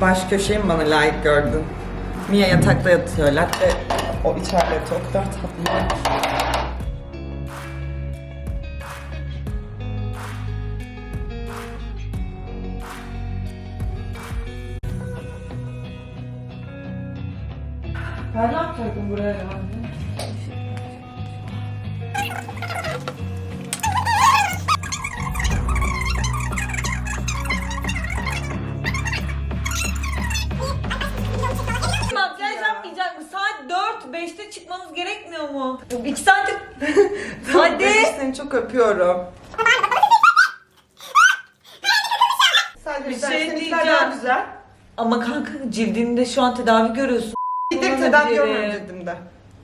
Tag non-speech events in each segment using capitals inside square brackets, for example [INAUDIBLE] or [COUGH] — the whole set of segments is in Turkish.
Baş köşeyi mi bana layık gördün? Mia yatakta yatıyor. Latte o içeride o kadar tatlı. Ben ne yapacaktım buraya 2 saattir... [LAUGHS] Hadi. Seni çok öpüyorum. Sadece Bir şey diyeceğim. daha güzel. Ama kanka cildinde şu an tedavi görüyorsun. Bir de tedavi görmüyorum cildimde.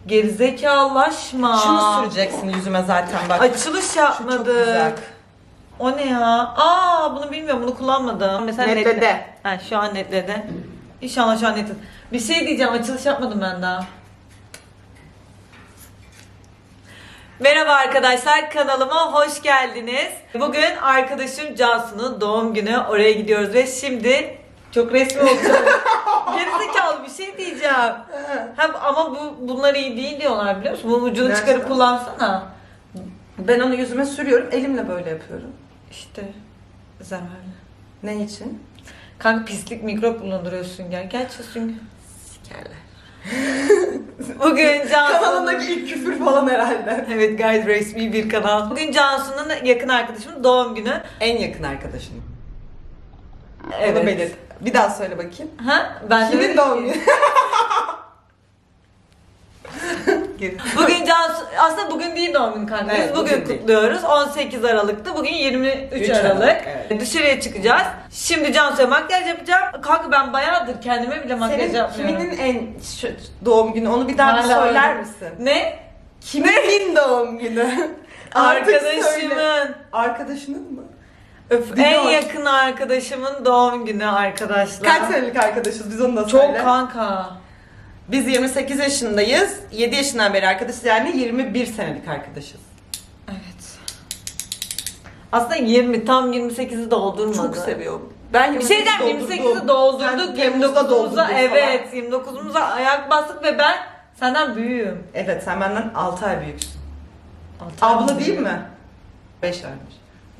Gerizekalılaşma. Şunu süreceksin yüzüme zaten bak. Açılış Şu çok yapmadık. güzel. O ne ya? Aa bunu bilmiyorum bunu kullanmadım. Mesela Netledi. netle- Ha şu an netledi. İnşallah şu an netledi. Bir şey diyeceğim açılış yapmadım ben daha. Merhaba arkadaşlar kanalıma hoş geldiniz. Bugün arkadaşım Cansu'nun doğum günü oraya gidiyoruz ve şimdi çok resmi olacağım. [LAUGHS] Gerizekalı bir şey diyeceğim. Hem ama bu bunlar iyi değil diyorlar biliyor musun? Bunun ucunu Gerçekten. çıkarıp kullansana. Ben onu yüzüme sürüyorum. Elimle böyle yapıyorum. İşte zararlı. Ne için? Kanka pislik mikrop bulunduruyor sünger. Gerçi sünger. Sikerler. [LAUGHS] Bugün Cansu'nun... Kanalındaki ilk küfür falan herhalde. Evet gayet resmi bir kanal. Bugün Cansu'nun yakın arkadaşımın doğum günü. En yakın arkadaşın. Evet. Onu belirt. Bir daha söyle bakayım. Ha? Ben de Kimin doğum günü? [LAUGHS] [LAUGHS] Bugün Cansu... Aslında bugün değil doğum günü kanka. Biz Evet, bugün, bugün değil. kutluyoruz. 18 Aralık'ta. Bugün 23 Üç Aralık. Aralık, evet. Dışarıya çıkacağız. Şimdi Cansu'ya makyaj yapacağım. Kanka ben bayağıdır kendime bile makyaj Senin yapmıyorum. kiminin en şu doğum günü? Onu bir daha bir Hala söyler öyle. misin? Ne? Kimin doğum günü? Artık [LAUGHS] söyle. Arkadaşımın. Arkadaşının mı? Öf, Bir de en o- yakın arkadaşımın doğum günü arkadaşlar. Kaç senelik arkadaşız biz onu da Çok söyle. kanka. Biz 28 yaşındayız. 7 yaşından beri arkadaşız yani 21 senelik arkadaşız. Evet. Aslında 20 tam 28'i doldurmadı. Çok seviyorum. Ben Bir şey diyeceğim 28'i doldurduk. Sen Temmuz'da 29'umuza doldurdun evet 29'umuza ayak bastık ve ben senden büyüğüm. Evet sen benden 6 ay büyüksün. Altı Abla ay değil mi? 5 aymış.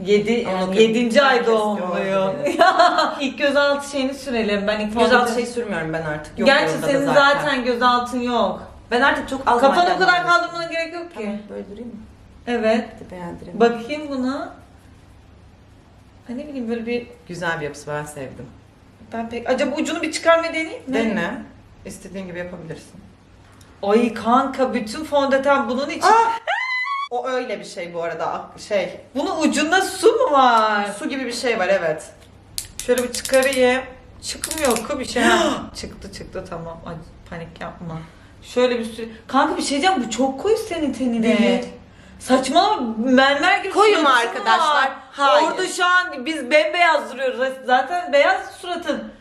7 Anladım. 7. ay doğumluyum. [LAUGHS] ilk gözaltı şeyini sürelim. Ben ilk Gözaltı şey sürmüyorum ben artık. Yok Gerçi senin zaten. gözaltın yok. Ben artık çok az Kafanı o kadar kaldırmana gerek yok ki. Tamam, böyle durayım mı? Evet. Beğendireyim. Bakayım buna. Ha ne bileyim böyle bir Güzel bir yapısı ben sevdim. ben pek acaba ucunu bir çıkarma deneyeyim mi? Dene. İstediğin gibi yapabilirsin. Ay kanka bütün fondöten bunun için. O öyle bir şey bu arada. Şey, Bunun ucunda su mu var? su gibi bir şey var evet. Şöyle bir çıkarayım. Çıkmıyor kı bir şey. [GASPS] Çıktı çıktı tamam. Ay panik yapma. Şöyle bir sürü. Kanka bir şey diyeceğim bu çok koyu senin tenine. Değil. Saçmalama mermer gibi Koyu mu suratın arkadaşlar? var. Hayır. Orada şu an biz bembeyaz duruyoruz. Zaten beyaz suratın.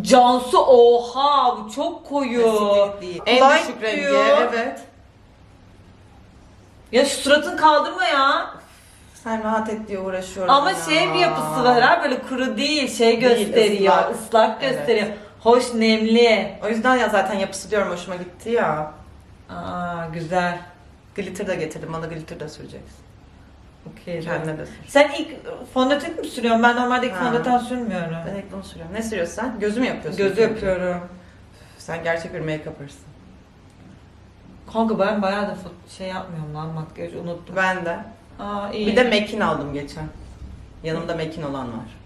Cansu oha bu çok koyu. Kesinlikle değil. En Light düşük rengi diyor. evet. Ya şu suratını kaldırma ya. Sen rahat et diye uğraşıyorum Ama ya. şey bir yapısı var ha böyle kuru değil şey Değil, gösteriyor. ıslak. ıslak Evet. gösteriyor. Hoş nemli. O yüzden ya zaten yapısı diyorum hoşuma gitti ya. Aa güzel. Glitter de getirdim. Bana glitter de süreceksin. Okey. Kendine de sür. Sen ilk fondöten mi sürüyorsun? Ben normalde ilk Ha. fondöten sürmüyorum. Ben ilk bunu sürüyorum. Ne sürüyorsun sen? Gözü mü yapıyorsun? Gözü yapıyorum. Sen gerçek bir make-up'ırsın. Kanka ben bayağı da şey yapmıyorum lan makyaj unuttum. Ben de. Aa iyi. Bir de Mekin aldım geçen. Yanımda Mekin olan var.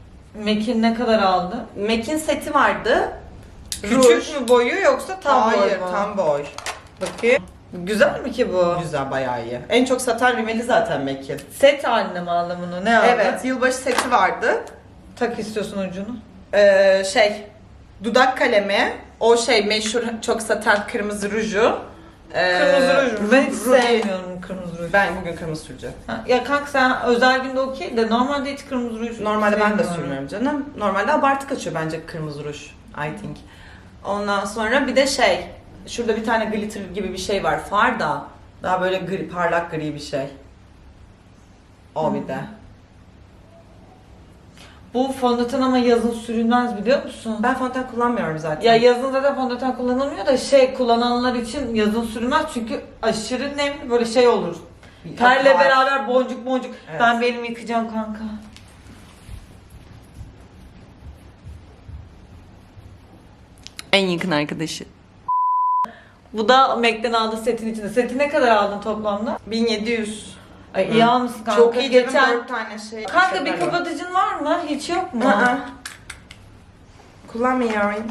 Mekin ne kadar aldı? Mekin seti vardı. Küçük Ruj. mü boyu yoksa tam boy Hayır, mu? tam boy. Bakayım. Güzel mi ki bu? Güzel, bayağı iyi. En çok satan rimeli zaten Mekin. Set haline mi aldın bunu? Ne aldın? Evet, yılbaşı seti vardı. Tak istiyorsun ucunu. Ee, şey, dudak kalemi, o şey meşhur çok satan kırmızı ruju. Ee, Kırmızı ruj? Ben hiç sevmiyorum kırmızı ruj. Ben bugün kırmızı süreceğim. Ha, Ya kanka sen özel günde okey de normalde hiç kırmızı ruj Normalde ben de sevmiyorum. sürmüyorum canım. Normalde abartı kaçıyor bence kırmızı ruj. I think. Ondan sonra bir de şey, şurada bir tane glitter gibi bir şey var. Far da daha böyle gri, parlak gri bir şey. O bir de. Bu fondöten ama yazın sürülmez biliyor musun? Ben fondöten kullanmıyorum zaten. Ya yazın zaten fondöten kullanılmıyor da şey kullananlar için yazın sürülmez çünkü aşırı nemli böyle şey olur. Terle Akar. beraber boncuk boncuk. Evet. Ben bir elimi yıkayacağım kanka. En yakın arkadaşı. Bu da Mac'den aldığı setin içinde. Seti ne kadar aldın toplamda? 1700. Ay iyi almışsın kanka. Çok iyi dedim Geçen... 4 tane şey. Kanka bir kapatıcın var mı? Hiç yok mu? Aa. Kullanmıyorum.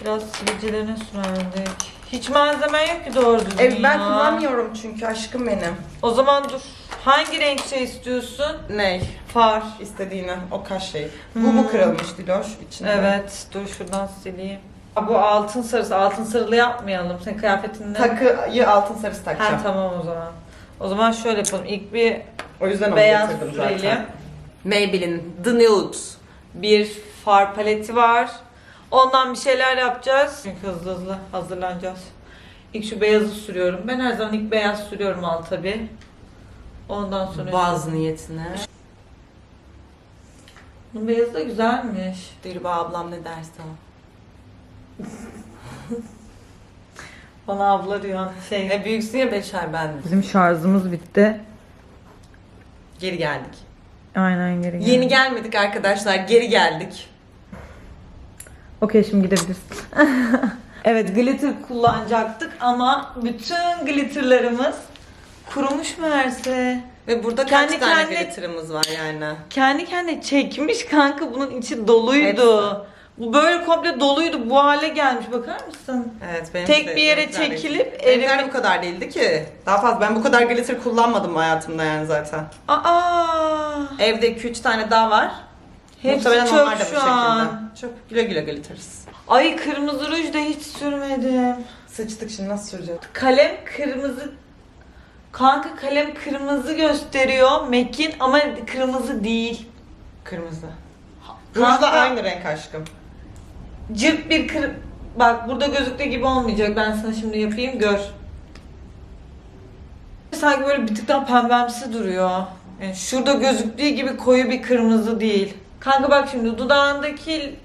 Biraz sivilcelerine sürerdik. Hiç malzemen yok ki doğru düzgün Evet ben ya. kullanmıyorum çünkü aşkım benim. O zaman dur. Hangi renk şey istiyorsun? Ney? Far. İstediğini o kaş şey. Bu Hmm. bu kırılmış Diloş içinde. Evet. Dur şuradan sileyim. Aa, Bu altın sarısı. Altın sarılı yapmayalım. Senin kıyafetinde. Takıyı altın sarısı Ha takacağım. tamam o zaman. O zaman şöyle yapalım. İlk bir O yüzden onu beyaz getirdim sürelim. zaten. Maybelline The Nude. Bir far paleti var. Ondan bir şeyler yapacağız. Çünkü hızlı hızlı hazırlanacağız. İlk şu beyazı sürüyorum. Ben her zaman ilk beyaz sürüyorum alt tabi. Ondan sonra... Baz niyetine. Bunun beyazı da güzelmiş. Dilba ablam ne derse o. [LAUGHS] Bana abla diyor şey. E büyüksün ya 5 ay ben. Bizim şarjımız bitti. Geri geldik. Aynen geri Yeni gelmedik arkadaşlar, geri geldik. Okey şimdi gidebiliriz. [LAUGHS] evet glitter kullanacaktık ama bütün glitterlarımız kurumuş meğerse. Ve burada Kendi kaç tane kendine- glitter'ımız var yani. Kendi kendine çekmiş kanka bunun içi doluydu. Hepsi. Bu böyle komple doluydu bu hale gelmiş bakar mısın? Evet benim Tek de- bir yere benimkiler de- çekilip Benimkiler erimi- bu kadar değildi ki. Daha fazla ben bu kadar glitter kullanmadım hayatımda yani zaten. Aa! Evde 2-3 tane daha var. Hepsi Muhtemelen çöp onlar da bu şu an. şekilde. Çöp güle güle glitters. Ay kırmızı ruj da hiç sürmedim. Sıçtık şimdi nasıl süreceğiz? Kalem kırmızı Kanka kalem kırmızı gösteriyor Mac'in ama kırmızı değil. Kırmızı. Kanka- Rujla aynı renk aşkım. Cırt bir kır... Bak burada gözüktüğü gibi olmayacak. Ben sana şimdi yapayım gör. Sanki böyle bir tık daha pembemsi duruyor. Yani şurada gözüktüğü gibi koyu bir kırmızı değil. Kanka bak şimdi dudağındaki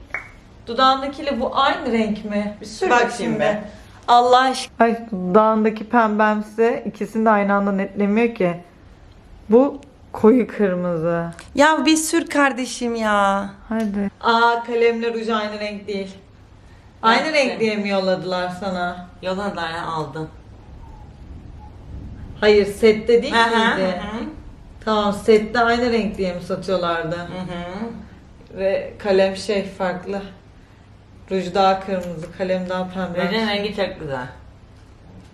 dudağındakiyle bu aynı renk mi? Bir sür bak bakayım şimdi. be. Allah aşkına. Ay dudağındaki pembemsi ikisini de aynı anda netlemiyor ki. Bu koyu kırmızı. Ya bir sür kardeşim ya. Hadi. Aa kalemle ruj aynı renk değil. Aynı Evet. renk diye mi yolladılar sana? Yolladılar ya aldım. Hayır sette değil hı, miydi? hı. Tamam sette aynı renk diye mi satıyorlardı? Hı hı. Ve kalem şey farklı. Ruj daha kırmızı, kalem daha pembe. Rujun rengi çok güzel.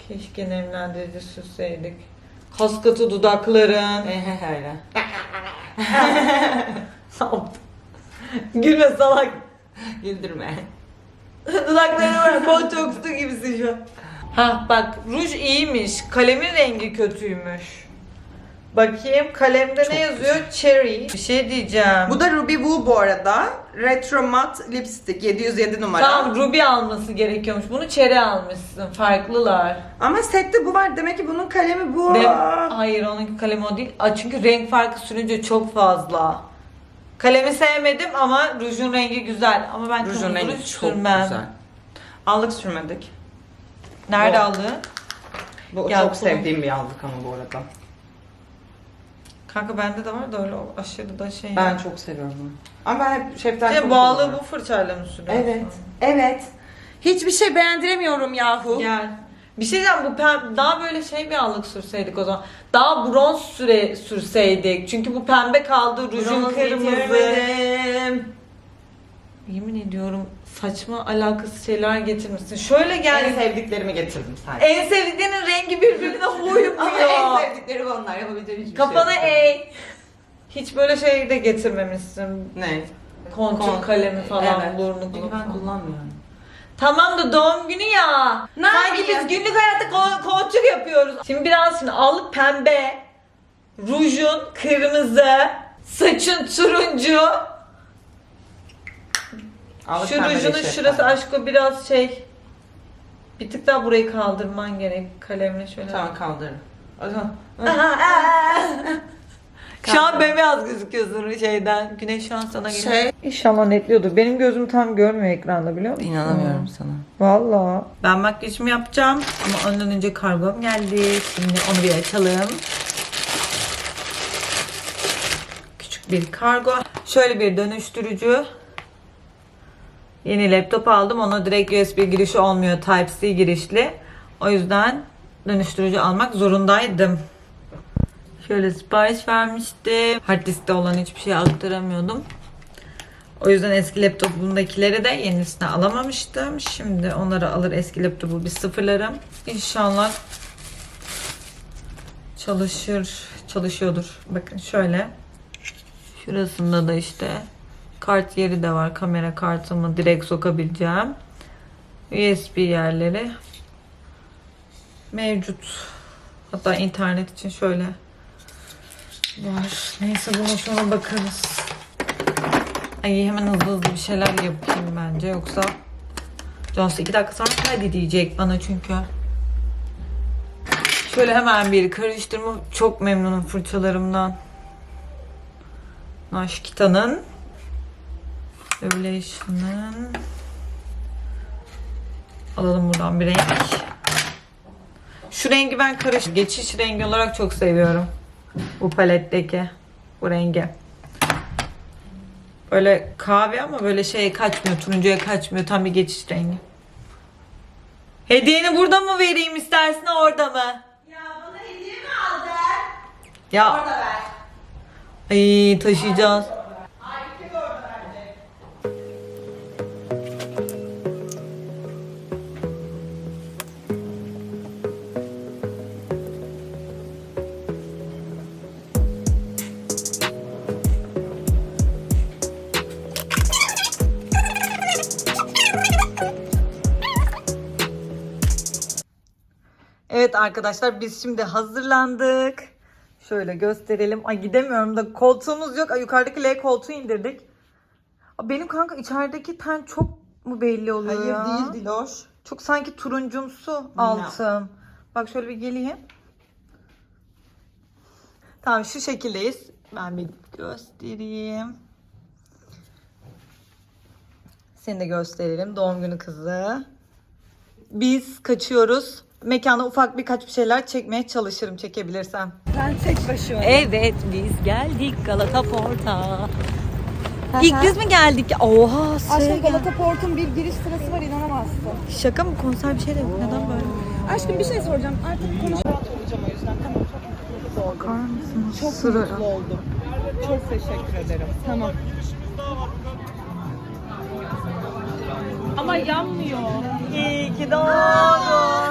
Keşke nemlendirici sürseydik. Kaskatı dudakların. [LAUGHS] Ehe öyle. Gülme salak. Güldürme. Dudakların var. Botokslu gibisin şu an. Ha bak ruj iyiymiş. Kalemin rengi kötüymüş. Bakayım kalemde Çok ne yazıyor? Cherry. Bir şey diyeceğim. Bu da Ruby Woo bu arada. Retro Matte Lipstick 707 numara. Tamam Ruby alması gerekiyormuş. Bunu Cherry almışsın. Farklılar. Ama sette bu var. Demek ki bunun kalemi bu. Ve, hayır onunki kalemi o değil. Aa, çünkü renk farkı sürünce çok fazla. Kalemi sevmedim ama rujun rengi güzel. Ama ben Rujun rengi ruj çok sürmem. güzel. Allık sürmedik. Nerede Bu- aldın? Bu Ya çok sevdiğim bir allık ama bu arada. Kanka bende de var da öyle aşırı da şey. Ben çok seviyorum bunu. Ama ben hep şeften Şey, bağlı bu fırçayla mı sürüyorsun? Evet. Evet. Hiçbir şey beğendiremiyorum yahu. Gel. Bir şey diyeceğim bu pem daha böyle şey bir allık sürseydik o zaman. Daha bronz süre sürseydik. Çünkü bu pembe kaldı, rujun Bronz kırmızı. getirmedim. Yemin ediyorum saçma alakasız şeyler getirmişsin. Şöyle gel. En sevdiklerimi getirdim sadece. En sevdiklerinin rengi birbirine [LAUGHS] Ama en uymuyor. sevdiklerim onlar. Yapabileceğim hiçbir Kafana şey eğ. Hiç böyle şey de getirmemişsin. Ne? Kontür Kon- kalemi falan, Evet. burnu Çünkü kulu ben kullanmıyorum. Tamam da doğum günü ya. Ne Sanki biz günlük hayatta kon- kontür yapıyoruz. Şimdi biraz şimdi allık pembe, rujun kırmızı, saçın turuncu. Allık Şu pembe rujunun şey şurası var. aşkı biraz şey. Bir tık daha burayı kaldırman gerek kalemle şöyle. Tamam kaldırırım. O zaman- [LAUGHS] Şu an bembeyaz gözüküyorsun şeyden. Güneş şu an sana geliyor. Şey- İnşallah netliyordur. Benim gözüm tam görmüyor ekranda biliyor musun? İnanamıyorum sana. Valla. Ben makyajımı yapacağım ama ondan önce kargom geldi. Şimdi onu bir açalım. Küçük bir kargo. Şöyle bir dönüştürücü. Yeni laptop aldım. Ona direkt USB girişi olmuyor. Type-C girişli. O yüzden dönüştürücü almak zorundaydım. Şöyle sipariş vermiştim. Hard diskte olan hiçbir şey aktaramıyordum. O yüzden eski laptopumdakileri de yenisini alamamıştım. Şimdi onları alır eski laptopu bir sıfırlarım. İnşallah çalışır, çalışıyordur. Bakın şöyle. Şurasında da işte kart yeri de var. Kamera kartımı direkt sokabileceğim. USB yerleri mevcut. Hatta internet için şöyle var. Neyse buna sonra bakarız. Ay hemen hızlı hızlı bir şeyler yapayım bence yoksa Jones iki dakika sonra hadi diyecek bana çünkü. Şöyle hemen bir karıştırma. Çok memnunum fırçalarımdan. Naşkita'nın Revelation'ın Alalım buradan bir renk. Şu rengi ben karış geçiş rengi olarak çok seviyorum. Bu paletteki bu rengi. Böyle kahve ama böyle şeye kaçmıyor. Turuncuya kaçmıyor. Tam bir geçiş rengi. Hediyeni burada mı vereyim istersin orada mı? Ya bana hediye mi aldın? Ya Orada ver. ay taşıyacağız. Evet arkadaşlar biz şimdi hazırlandık. Şöyle gösterelim. Ay gidemiyorum da koltuğumuz yok. Ay yukarıdaki L koltuğu indirdik. Benim kanka içerideki ten çok mu belli oluyor Hayır ya? değil Diloş. Çok sanki turuncumsu altım. Bak şöyle bir geleyim. Tamam şu şekildeyiz. Ben bir göstereyim. Seni de gösterelim. Doğum günü kızı. Biz kaçıyoruz. Mekana ufak birkaç bir şeyler çekmeye çalışırım çekebilirsem. Ben tek başıma. Evet biz geldik Galata Port'a. İlk biz mi geldik? Oha Aşkım gel. Galata Port'un bir giriş sırası var inanamazsın. Şaka mı konser bir şey de yok. Neden böyle? Aşkım bir şey soracağım. Artık konuş rahat olacağım o yüzden. Tamam çok mutlu oldum. Bakar mısınız? Çok Sıra. mutlu oldum. Çok teşekkür ederim. Tamam. Ama yanmıyor. İyi ki doğdun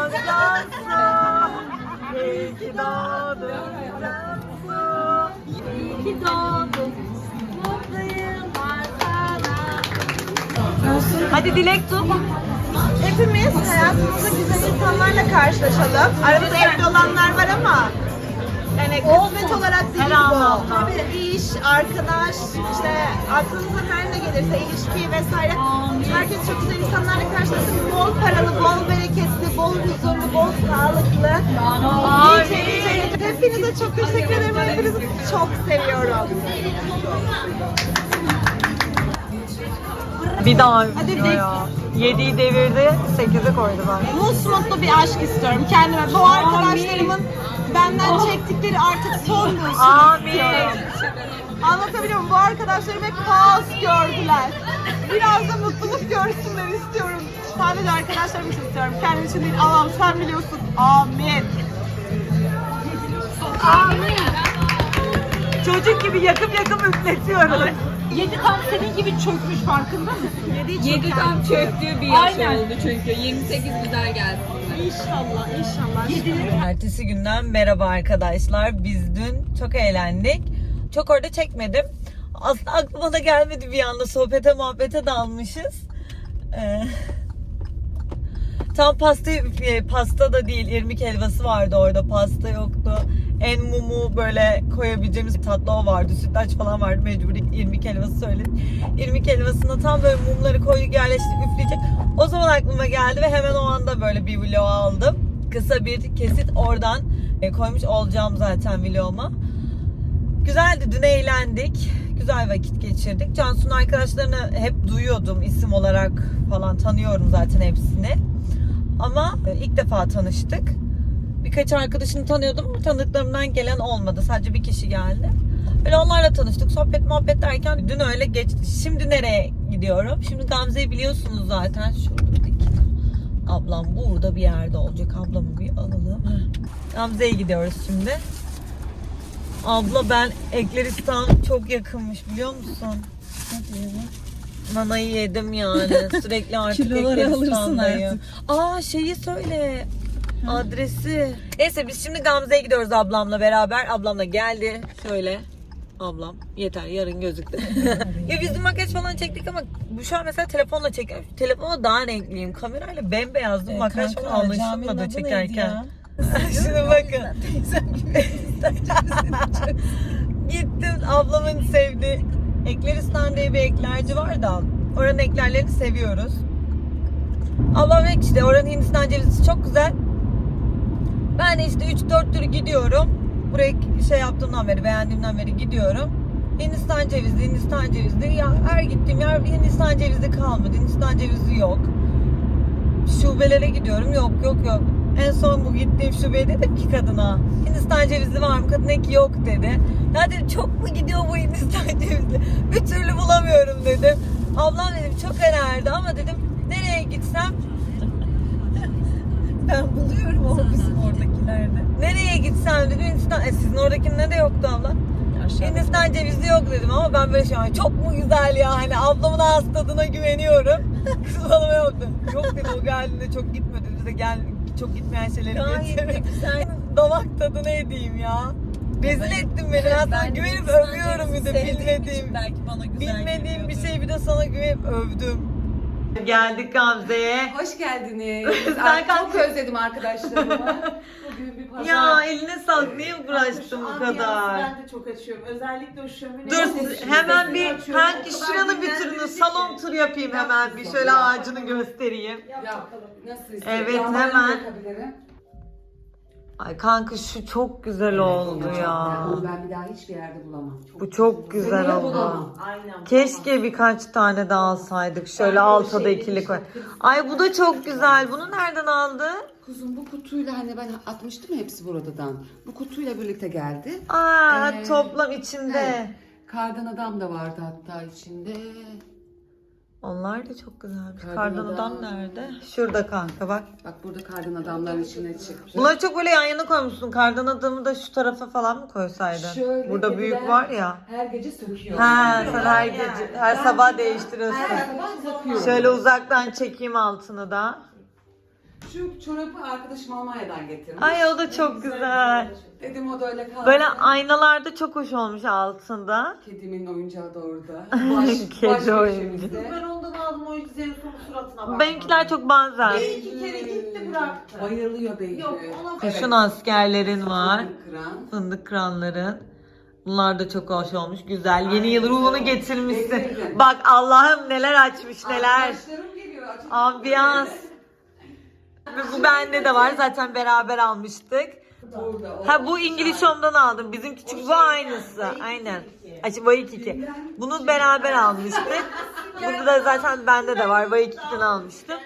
Hadi dilek tut. Hepimiz hayatımızda güzel insanlarla karşılaşalım. Aramızda evli olanlar var ama yani kısmet olarak değil bu. Tabii iş, arkadaş, işte aklınıza her ne gelirse ilişki vesaire. Herkes çok güzel insanlarla karşılaşsın. Bol paralı, bol bereketli, bol huzurlu, bol sağlıklı. Nice. Hepinize çok teşekkür ederim. Hepinizi çok seviyorum. Bir daha dilek. ya. 7'yi devirdi, 8'e koydu bak. Musmutlu bir aşk istiyorum kendime. Bu arkadaşlarımın benden çektikleri artık son bulsun Amin. istiyorum. Anlatabiliyor muyum? Bu arkadaşlarım hep kaos gördüler. Biraz da mutluluk görsünler istiyorum. Sadece arkadaşlarım için istiyorum. Kendim için değil. Allah'ım sen biliyorsun. Amin. Çocuk gibi yakıp yakıp üfletiyoruz. Yedi tam senin gibi çökmüş farkında mısın? Yedi tam çöktüğü bir yaş oldu çünkü. 28 güzel gelsin. İnşallah, inşallah. Yedi. Ertesi günden merhaba arkadaşlar. Biz dün çok eğlendik. Çok orada çekmedim. Aslında aklıma da gelmedi bir anda. Sohbete muhabbete dalmışız. Ee, tam pasta, e, pasta da değil. irmik helvası vardı orada. Pasta yoktu. En mumu böyle koyabileceğimiz tatlı o vardı. Sütlaç falan vardı. Mecbur irmik helvası söyledik. İrmik helvasına tam böyle mumları koyduk yerleştirdik üfleyecek. O zaman aklıma geldi ve hemen o anda böyle bir vlog aldım. Kısa bir kesit oradan e, koymuş olacağım zaten vloguma. Güzeldi. Dün eğlendik. Güzel vakit geçirdik. Cansu'nun arkadaşlarını hep duyuyordum isim olarak falan tanıyorum zaten hepsini. Ama e, ilk defa tanıştık. Birkaç arkadaşını tanıyordum ama tanıdıklarımdan gelen olmadı. Sadece bir kişi geldi. Öyle onlarla tanıştık. Sohbet muhabbet derken dün öyle geçti. Şimdi nereye gidiyorum? Şimdi Gamze'yi biliyorsunuz zaten. Şuradaki ablam burada bir yerde olacak. Ablamı bir alalım. Gamze'ye gidiyoruz şimdi. Abla ben Ekleristan çok yakınmış biliyor musun? Nanayı yedim yani. [LAUGHS] Sürekli artık Kiloları alırsın Ekleristan'dayım. Aa şeyi söyle. Adresi. Neyse biz şimdi Gamze'ye gidiyoruz ablamla beraber. Ablamla geldi. Söyle. Ablam yeter yarın gözüktü. [LAUGHS] ya biz dün makyaj falan çektik ama bu şu an mesela telefonla çekiyorum. Telefonla daha renkliyim. Kamerayla bembeyazdım. makyaj falan anlaşılmadı çekerken. Şimdi [LAUGHS] bakın. Gittim ablamın sevdiği Ekleristan diye bir eklerci var da oranın eklerlerini seviyoruz. Dedi ki işte oranın Hindistan cevizi çok güzel. Ben de işte 3-4 tür gidiyorum. Buraya şey yaptığımdan beri beğendiğimden beri gidiyorum. Hindistan cevizi, Hindistan cevizi. Ya her gittiğim yer Hindistan cevizi kalmadı. Hindistan cevizi yok. Şubelere gidiyorum. Yok yok yok. En son bu gittiğim şubeye dedim ki kadına Hindistan cevizi var mı? Kadın dedi ki yok dedi. Ya dedim çok mu gidiyor bu Hindistan [LAUGHS] cevizi? Bir türlü bulamıyorum dedim. Ablam dedim çok önerdi ama dedim nereye gitsem [LAUGHS] Ben buluyorum ama bizim oradakilerde. nereye gitsem dedim Hindistan. E, sizin oradakinde de yoktu abla. Hindistan cevizi yok dedim ama ben böyle şey "Ay, çok mu güzel ya hani ablamın ağız tadına güveniyorum. [LAUGHS] Kız bana yoktu. Yok dedi o geldiğinde çok gitmedi bize gel çok gitmeyen şeyleri getir. güzel. [LAUGHS] Damak tadını edeyim ya. Rezil ettin beni. Ben sana güvenip övüyorum bir de bilmediğim. Belki bana güzel Bilmediğim bir şeyi bir de sana güvenip övdüm. Geldik Gamze'ye. Hoş geldiniz. [LAUGHS] Sen Ay, kalk- çok özledim arkadaşlarımı. [LAUGHS] Pazar. Ya eline sağlık. Niye uğraştın bu kadar? Ben de çok açıyorum. Özellikle o şömine. Dur hemen bir hangi şuranın bir turunu salon tur yapayım hemen bir şöyle ağacını göstereyim. Ya, nasıl Evet, Yağmur'u hemen. yakabilirim. Ay kanka şu çok güzel oldu ya. Onu ben bir daha hiçbir yerde bulamam. Bu çok güzel Seni oldu. bulamam. Aynen. Keşke birkaç tane daha alsaydık. Şöyle altta da ikilik var. Ay bu da çok güzel. Bunu nereden aldın? Kuzum bu kutuyla hani ben atmıştım ya hepsi buradan. Bu kutuyla birlikte geldi. Aa Ee, toplam içinde. evet. Kardan adam da vardı hatta içinde. Onlar da çok güzelmiş. Kardan Kardan adam. adam nerede? Şurada kanka bak. Bak burada kardan adamlar içine çıktı. Bunları çok böyle yan yana koymuşsun. Kardan adamı da şu tarafa falan mı koysaydın? Şöyle Burada büyük var ya. Her gece söküyor. Ha sen her gece, her sabah değiştiriyorsun. Her sabah takıyorum. Şöyle uzaktan çekeyim altını da. Şu çorabı arkadaşım Almanya'dan getirmiş. Ay o da çok güzel. Dedim o da öyle kaldı. Böyle aynalarda çok hoş olmuş altında. Kedimin oyuncağı da orada. [LAUGHS] Kedi oyuncağı. Ben ondan aldım o Zeus'un suratına bak. Benimkiler çok benzer. İki kere gitti bıraktı. Bayılıyor baby. Yok ona Kuşun askerlerin var. Kıran. Fındık kranların. Bunlar da çok hoş olmuş. Güzel. Yeni yıl ruhunu getirmişsin. Getirdim. Bak Allah'ım neler açmış neler. Arkadaşlarım geliyor. Açık- Ambiyans. Ve bu bende de var. Zaten beraber almıştık. Ha bu İngiliz Home'dan aldım. Bizim küçük bu aynısı. Aynen. Açık Vayik 2. Bunu beraber almıştık. [LAUGHS] Burada da zaten bende de var. Vayik 2'den almıştım.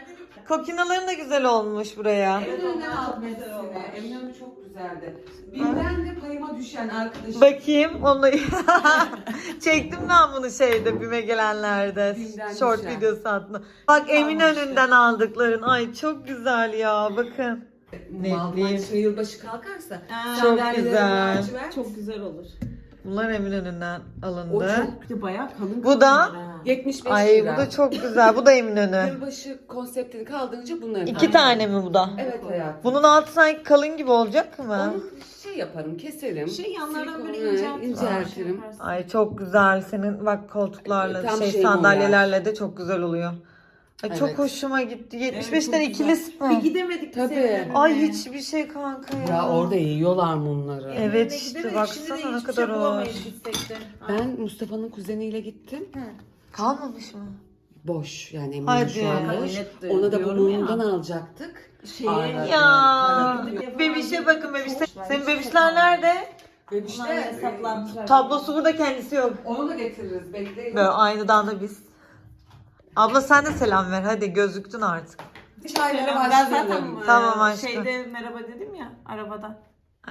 Kokinaların da güzel olmuş buraya. Eminönü'nden aldım hepsini. Eminönü çok güzeldi. Birden de payıma düşen arkadaşım. Bakayım onu [LAUGHS] çektim ben bunu şeyde büme gelenlerde Filmden short düşen. videosu adlı. Bak Eminönü'nden aldıkların. Ay çok güzel ya bakın. Malman şey yılbaşı kalkarsa. Çok sandalyeleri güzel. lacivert. Çok güzel olur. Bunlar Eminönü'nden O alındı. çok Bir de bayağı kalın. Bu da 75 ay lira. bu da çok güzel. Bu da Eminönü. Yılbaşı konseptini kaldırınca bunları İki tane mi bu da? Evet hayatım. Bunun altı sanki kalın gibi olacak mı? Onu şey yaparım, keserim. Şey yanlardan böyle Silikonu, inceltirim. inceltirim. Ay çok güzel. Senin bak koltuklarla Tam şey şeyim o sandalyelerle de çok güzel oluyor. Ay çok Evet. hoşuma gitti. 75'ten çok ikilisi Bir mi? gidemedik Tabii. seninle. Ay hiçbir şey kanka ya. Ya orada yiyorlar mumları. Evet işte, baksana ne kadar şey bulamayız hoş. de. Ben Mustafa'nın kuzeniyle gittim. Kalmamış mı? boş yani eminim Hadi. şu an boş. De Ona da diyorum bundan alacaktık. Şeye- Aynen. Ya Evet. bebişe bakın bebiş. Senin bebişler nerede? E, Tablosu burada kendisi yok. onu da getiririz. Bekleyin. Böyle aynıdan da biz. Abla sen de selam ver hadi gözüktün artık. Çaylara Ben başlayalım. zaten e, Tamam aşkım. şeyde merhaba dedim ya arabada.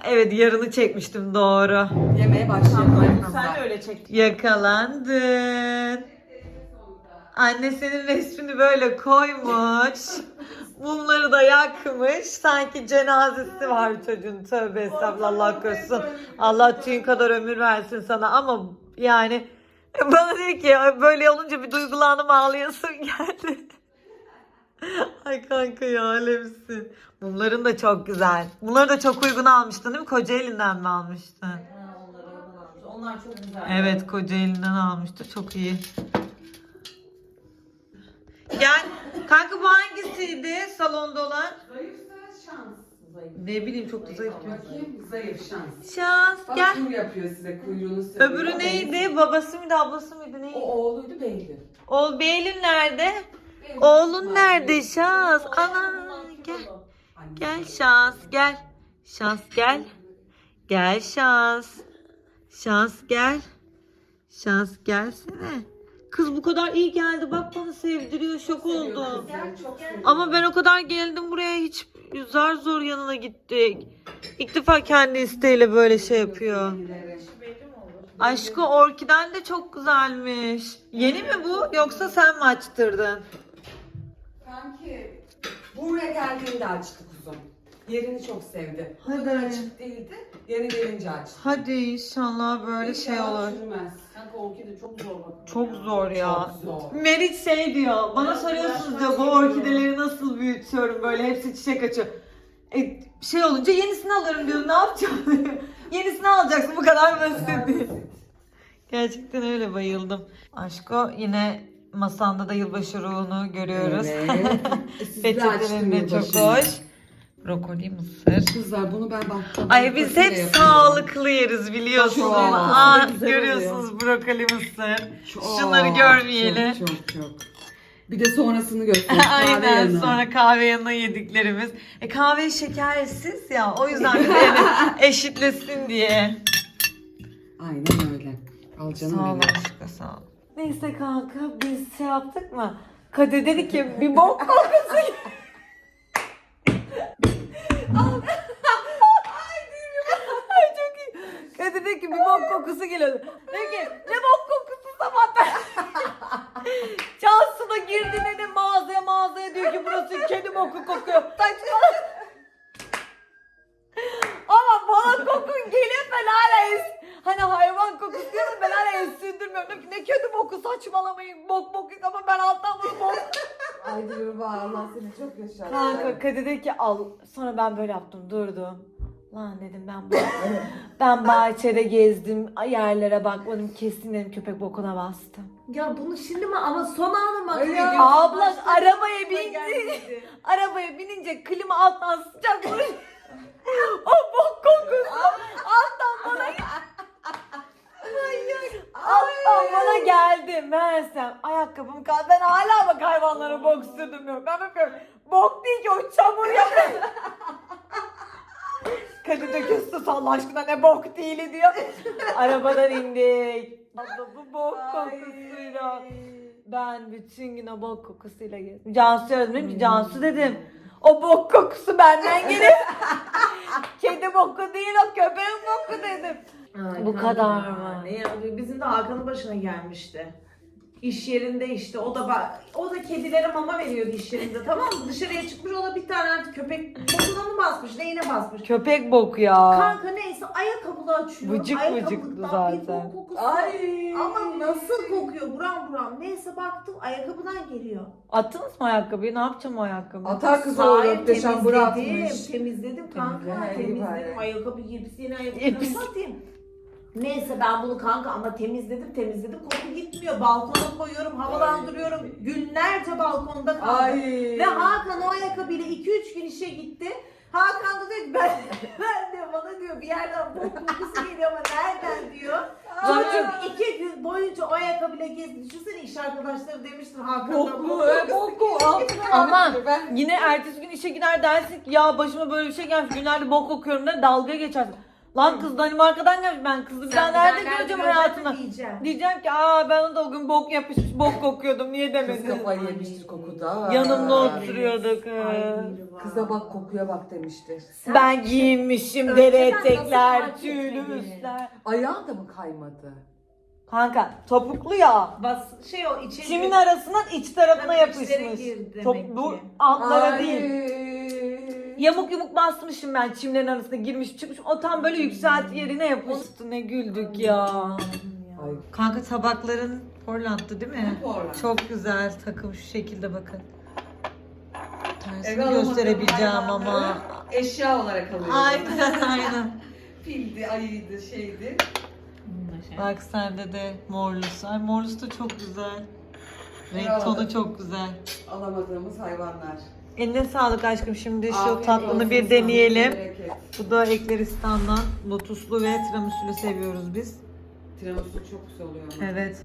Evet yarını çekmiştim doğru. Yemeğe başlayalım. Sen de öyle çektin. Yakalandın. Anne senin resmini böyle koymuş. Mumları da yakmış. Sanki cenazesi var çocuğun. Tövbe estağfurullah Allah korusun. Allah tüyün kadar ömür versin sana ama yani [LAUGHS] bana dedi ki böyle olunca bir duygulandım ağlayasın [LAUGHS] geldi. Ay kanka ya alemsin. Mumların da çok güzel. Bunları da çok uygun almıştın değil mi? Kocaeli'nden mi almıştın? Onlar çok güzel. Evet Kocaeli'nden almıştı. Çok iyi. Gel. Kanka bu hangisiydi salonda olan? Zayıf. Ne bileyim çok da zayıf. Bakayım zayıf şans. Şans Bak gel. tur yapıyor size kuyruğunu sürüyor. Öbürü neydi? Babası mıydı ablası mıydı O neydi? oğluydu Behlül. Oğul Beylül nerede? Oğlun nerede Şans? Ana gel. Gel Şans gel. Şans gel. Gel Şans. Şans gel. Şans gelsene. Kız bu kadar iyi geldi. Bak bana sevdiriyor. Şok oldum. Ama ben o kadar geldim buraya hiç zar zor yanına gittik. İlk defa kendi isteğiyle böyle şey yapıyor. Aşkı orkiden de çok güzelmiş. Yeni mi bu yoksa sen mi açtırdın? Kanki buraya geldiğinde açtı kuzum. Yerini çok sevdi. Bu Hadi. kadar açık değildi. Yeni gelince açtı. Hadi inşallah böyle şey olur. çürümez. Kanka orkide çok zor bak. Çok zor ya. Çok zor. Meriç şey diyor. Bana soruyorsunuz diyor bu orkideleri nasıl büyütüyorum böyle hepsi çiçek açıyor. E, şey olunca yenisini alırım diyor. Ne yapacağım? [LAUGHS] yenisini alacaksın bu kadar basit diyor. Gerçekten öyle bayıldım. Aşko yine masanda da yılbaşı ruhunu görüyoruz. Evet. [LAUGHS] Siz de açtım Peçetelerin de çok hoş. Brokoli, mısır. Kızlar bunu ben baktım. Ay biz hep sağlıklı yeriz biliyorsunuz. Çok. Aa, Güzel görüyorsunuz brokoli, mısır. Çok, Şunları görmeyelim. Çok çok çok. Bir de sonrasını göster. [LAUGHS] Aynen kahve yanı. sonra kahve yanına yediklerimiz. E kahve şekersiz ya o yüzden de [LAUGHS] eşitlesin diye. Aynen öyle. Al canım Sağ ol benim. aşkım sağ ol. Neyse kanka biz şey yaptık mı? Kadir dedi ki bir bok kokusu. [LAUGHS] Ay çok iyi. Kadir dedi ki bir bok kokusu geliyor. Dedi ki ne bok kokusu sabahtan. [LAUGHS] Cansu da girdi dedi mağazaya mağazaya diyor ki burası kedi boku kokuyor. Ama bana kokun geliyor ben hala es... Hani hayvan kokusu diyor da ben hala es sürdürmüyorum. Diyorum ki ne kedi boku saçmalamayın. Bok bok ama ben alttan bunu bok. Ay diyorum Allah seni çok yaşa. Kanka dedi ki al. Sonra ben böyle yaptım durdum. Lan dedim ben bu [LAUGHS] ben bahçede gezdim yerlere bakmadım kesin dedim köpek bokuna bastım. Ya bunu şimdi mi ama son anı mı Ya. Abla arabaya bindi. [LAUGHS] Arabaya binince klima alttan sıcak vuruyor. [LAUGHS] o bok kokusu alttan bana Alttan bana geldi meğersem ayakkabım kaldı. Ben hala bak hayvanlara bok sürdüm yok. Ben bakıyorum bok değil ki o çamur yapıyor. Kadir de küstü Allah aşkına ne bok değil diyor. [LAUGHS] Arabadan indik. Abla bu bok kokusuyla. Ben bütün gün o bok kokusuyla gezdim. Cansu dedim ki Cansu dedim. O bok kokusu benden gelir. [LAUGHS] Kedi boku değil o köpeğin boku dedim. Ay, Bu kanka kadar ya, mı? Ne ya? Bizim de Hakan'ın başına gelmişti. İş yerinde işte o da bak o da kedilere mama veriyordu iş yerinde tamam mı? Dışarıya çıkmış o da bir tane artık köpek bokuna mı basmış neyine basmış. Köpek boku ya. Kanka neyse ayakkabılı açıyor. Vıcık vıcıktı bir zaten. bok. Ay. Ama nasıl kokuyor buram buram. Neyse baktım ayakkabıdan geliyor. Attınız mı ayakkabıyı? Ne yapacağım o ayakkabıyı? Atar Sahip olur. Deşan temizledim, bırakmış. temizledim kanka. Temizledim. bari. Ayakkabı yepis yeni ayakkabı atayım. Neyse ben bunu kanka ama temizledim temizledim koku gitmiyor. Balkona koyuyorum havalandırıyorum. Günlerce balkonda kaldı. Ay. Ve Hakan o ayakkabıyla 2-3 gün işe gitti. Hakan da diyor ki ben, [LAUGHS] ben diyor bana diyor bir yerden bok kokusu geliyor ama nereden diyor. Çocuk iki gün boyunca o ayakkabıyla gezdi. Düşünsene iş arkadaşları demiştir Hakan'dan Boklu, e, boklu. Ama Ben- yine ertesi gün işe gider dersin ki ya başıma böyle bir şey gelmiş günlerde bok okuyorum da dalga geçersin. Lan kız Danimarka'dan gelmiş ben kızı bir daha nerede göreceğim hayatımda. Diyeceğim ki aa ben da o gün bok yapışmış bok kokuyordum niye Kız demedin. kafayı yemiştir kokuda. Yanımda oturuyorduk. Kıza bak kokuya bak demiştir. Ben giyinmişim deri etekler, tüylü üstler. Ayağın da mı kaymadı? Kanka topuklu ya. Bas, şey o içeri. Çimin arasından iç tarafına Tabii içlere yapışmış. girdi demek Top, bu ki. altlara Ay. değil. Yamuk yumuk basmışım ben çimlerin arasına girmiş çıkmış. O tam böyle yükselt yerine yapıştı. Ne güldük ya. Ay. Kanka tabakların Portland'dı değil mi? Portland. Çok güzel takım şu şekilde bakın. Tersini Eve gösterebileceğim ama. Eşya olarak alıyorum. Aynen [LAUGHS] aynen. Pildi, ayıydı, şeydi. Bak sende de morlusu. Ay morlusu da çok güzel. Renk Bravo. tonu çok güzel. Alamadığımız hayvanlar. Eline sağlık aşkım. Şimdi şu Afiyet tatlını olsun, bir deneyelim. bereket. Bu da Ekleristan'dan lotuslu ve tiramisulu seviyoruz biz. Tiramisu çok güzel oluyor ama. Evet.